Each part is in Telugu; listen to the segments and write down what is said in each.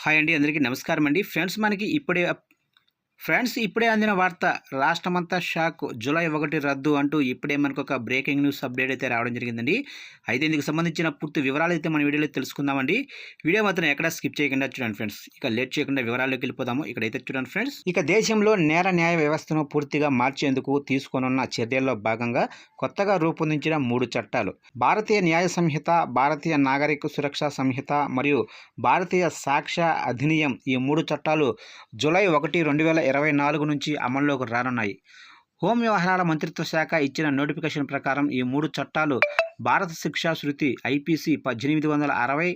హాయ్ అండి అందరికీ నమస్కారం అండి ఫ్రెండ్స్ మనకి ఇప్పుడే ఫ్రెండ్స్ ఇప్పుడే అందిన వార్త రాష్ట్రమంతా షాక్ జూలై ఒకటి రద్దు అంటూ ఇప్పుడే మనకు ఒక బ్రేకింగ్ న్యూస్ అప్డేట్ అయితే రావడం జరిగిందండి. అయితే ఇందుకు సంబంధించిన పూర్తి వివరాలు అయితే మన వీడియోలో తెలుసుకుందామండి. వీడియో మాత్రం ఎక్కడ స్కిప్ చేయకుండా చూడండి ఫ్రెండ్స్. ఇక లేట్ చేయకుండా వివరాల్లోకి వెళ్ళిపోదాము. ఇక్కడైతే చూడండి ఫ్రెండ్స్. ఇక దేశంలో నేర న్యాయ వ్యవస్థను పూర్తిగా మార్చేందుకు తీసుకోనున్న చర్యల్లో భాగంగా కొత్తగా రూపొందించిన మూడు చట్టాలు. భారతీయ న్యాయ సంహిత భారతీయ నాగరిక సురక్ష సంహిత మరియు భారతీయ సాక్ష్య అధినియం ఈ మూడు చట్టాలు జూలై ఒకటి రెండు వేల ఇరవై నాలుగు నుంచి అమల్లోకి రానున్నాయి. హోం వ్యవహారాల మంత్రిత్వ శాఖ ఇచ్చిన నోటిఫికేషన్ ప్రకారం ఈ మూడు చట్టాలు భారత శిక్షా శృతి ఐపీసీ పద్దెనిమిది వందల అరవై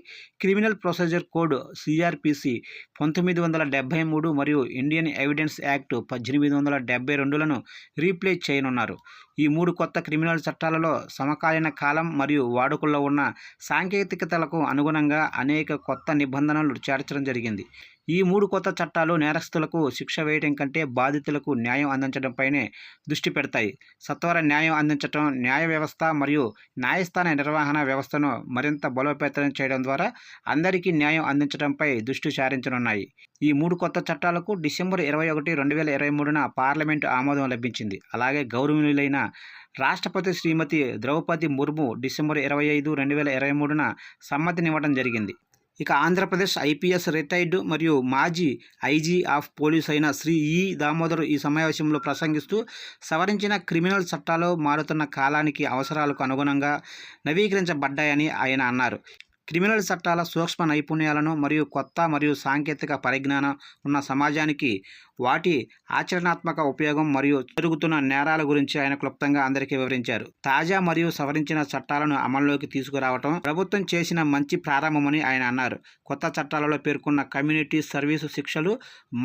క్రిమినల్ ప్రొసీజర్ కోడ్ సిఆర్పిసి పంతొమ్మిది వందల డెబ్బై మూడు మరియు ఇండియన్ ఎవిడెన్స్ యాక్ట్ పద్దెనిమిది వందల డెబ్బై రెండులను రీప్లేస్ చేయనున్నారు. ఈ మూడు కొత్త క్రిమినల్ చట్టాలలో సమకాలీన కాలం మరియు వాడుకల్లో ఉన్న సాంకేతికతలకు అనుగుణంగా అనేక కొత్త నిబంధనలు చేర్చడం జరిగింది. ఈ మూడు కొత్త చట్టాలు నేరస్తులకు శిక్ష వేయడం కంటే బాధితులకు న్యాయం అందించడంపైనే దృష్టి పెడతాయి. సత్వర న్యాయం అందించడం న్యాయ వ్యవస్థ మరియు న్యాయస్థాన నిర్వహణ వ్యవస్థను మరింత బలోపేతం చేయడం ద్వారా అందరికీ న్యాయం అందించడంపై దృష్టి సారించనున్నాయి. ఈ మూడు కొత్త చట్టాలకు డిసెంబర్ ఇరవై ఒకటి రెండు వేల ఇరవై మూడున పార్లమెంటు ఆమోదం లభించింది. అలాగే గౌరవనీయులైన రాష్ట్రపతి శ్రీమతి ద్రౌపది ముర్ము డిసెంబర్ ఇరవై ఐదు రెండు వేల ఇరవై మూడున సమ్మతినివ్వడం జరిగింది. ఇక ఆంధ్రప్రదేశ్ ఐపీఎస్ రిటైర్డ్ మరియు మాజీ ఐజీ ఆఫ్ పోలీస్ అయిన శ్రీ ఈ దామోదర్ ఈ సమావేశంలో ప్రసంగిస్తూ సవరించిన క్రిమినల్ చట్టాలు మారుతున్న కాలానికి అవసరాలకు అనుగుణంగా నవీకరించబడ్డాయని ఆయన అన్నారు. క్రిమినల్ చట్టాల సూక్ష్మ నైపుణ్యాలను మరియు కొత్త మరియు సాంకేతిక పరిజ్ఞానం ఉన్న సమాజానికి వాటి ఆచరణాత్మక ఉపయోగం మరియు జరుగుతున్న నేరాల గురించి ఆయన క్లుప్తంగా అందరికీ వివరించారు. తాజా మరియు సవరించిన చట్టాలను అమల్లోకి తీసుకురావటం ప్రభుత్వం చేసిన మంచి ప్రారంభమని ఆయన అన్నారు. కొత్త చట్టాలలో పేర్కొన్న కమ్యూనిటీ సర్వీసు శిక్షలు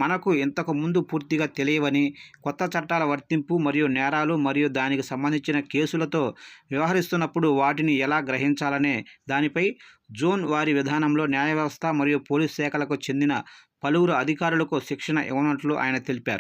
మనకు ఇంతకు ముందు పూర్తిగా తెలియవని కొత్త చట్టాల వర్తింపు మరియు నేరాలు మరియు దానికి సంబంధించిన కేసులతో వ్యవహరిస్తున్నప్పుడు వాటిని ఎలా గ్రహించాలనే దానిపై జోన్ వారి విధానంలో న్యాయ వ్యవస్థ మరియు పోలీస్ శాఖలకు చెందిన పలువురు అధికారులకు శిక్షణ ఇవ్వనున్నట్లు ఆయన తెలిపారు.